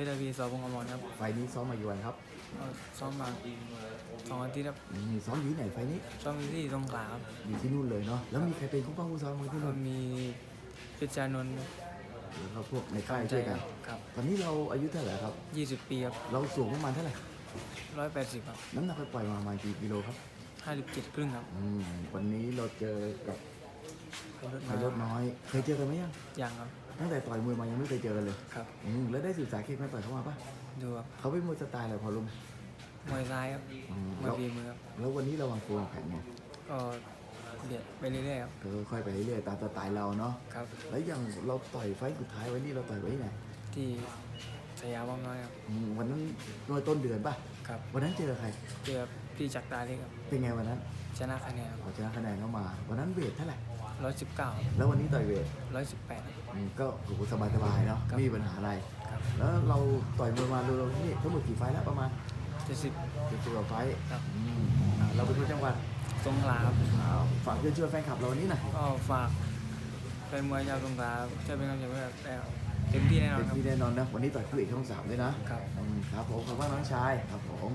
เพชรวีสอบงอมรครับไฟล์นี้ซ้อมมากี่วันครับก็ซ้อมมาสองอาทิตย์ครับอืมซ้อมอยู่ที่ไหนไฟล์นี้ ซ้อมอยู่ที่สงขลาครับอยู่ที่นู่นเลยเนาะ แล้วมีใครเป็นคู่ป้องคู่ซ้อมมาที่ก็นู่นมีเพชรชานนท์แล้วก็พวกในค่ายช่วยกัน ครับตอนนี้เราอายุเท่าไหร่ครับ ยี่สิบปีครับเราสูงประมาณเท่าไหร่ ร้อยแปดสิบครับน้ำหนักไปปล่อยๆมาประมาณกี่กิโลครับ ห้าสิบเจ็ดครึ่งครับ อืมวันนี้เราเจอกับ รถไพมาโรดน้อย เคยเจอกันไหมยังอย่างครับ ตั้งแต่ต่อยมวยมายังไม่เคยเจอกันเลยครับ อืมแล้วได้ศึกษาเค้กไหมต่อยเขามาปะดูครับเขาเป็นมวยสไตล์อะไรพอลุงมวยซ้ายครับอืมมวยแล้วฝีมือครับแล้ววันนี้เราวางตัววางแผนไงก็เบียดไปเรื่อยๆครับก็ค่อยไปเรื่อยๆตามสไตล์เราเนาะ ครับ แล้วอย่างเราต่อยไฟต์สุดท้ายไว้นี่เราต่อยไว้ที่ไหนที่สยามบางน้อยครับ อืมวันนั้นน้อยต้นเดือนป่ะครับ วันนั้นเจอใคร เจอ พี่จักรตาเล็กครับเป็นไงวันนั้นชนะคะแนนเอาชนะคะแนนเข้ามา วันนั้นเวทเท่าไหร่ร้อยสิบเก้าแล้ววันนี้ต่อยเวทร้อยสิบแปดอืมก็โอ้โหสบายๆเนาะครับไม่มีปัญหาอะไร ครับแล้วเราต่อยมวยมาดูเราที่นี่ทั้งหมดกี่ไฟต์แล้วประมาณเจ็ดสิบเจ็ดสิบกว่าไฟต์ครับ อืมอ่าเราเป็นคนจังหวัดสงขลาครับอ้าวฝากเชิญชวนแฟนคลับเราวันนี้หน่อยก็ฝากเป็นมวยชาวสงขลาช่วยเป็นกำลังใจให้แล้วเต็มที่แน่นอนเป็นครับ ที่แน่นอนนะวันนี้ต่อยคู่เอกช่องสามด้วยนะครับ อืมครับผมขอบคุณมากน้องชายครับผม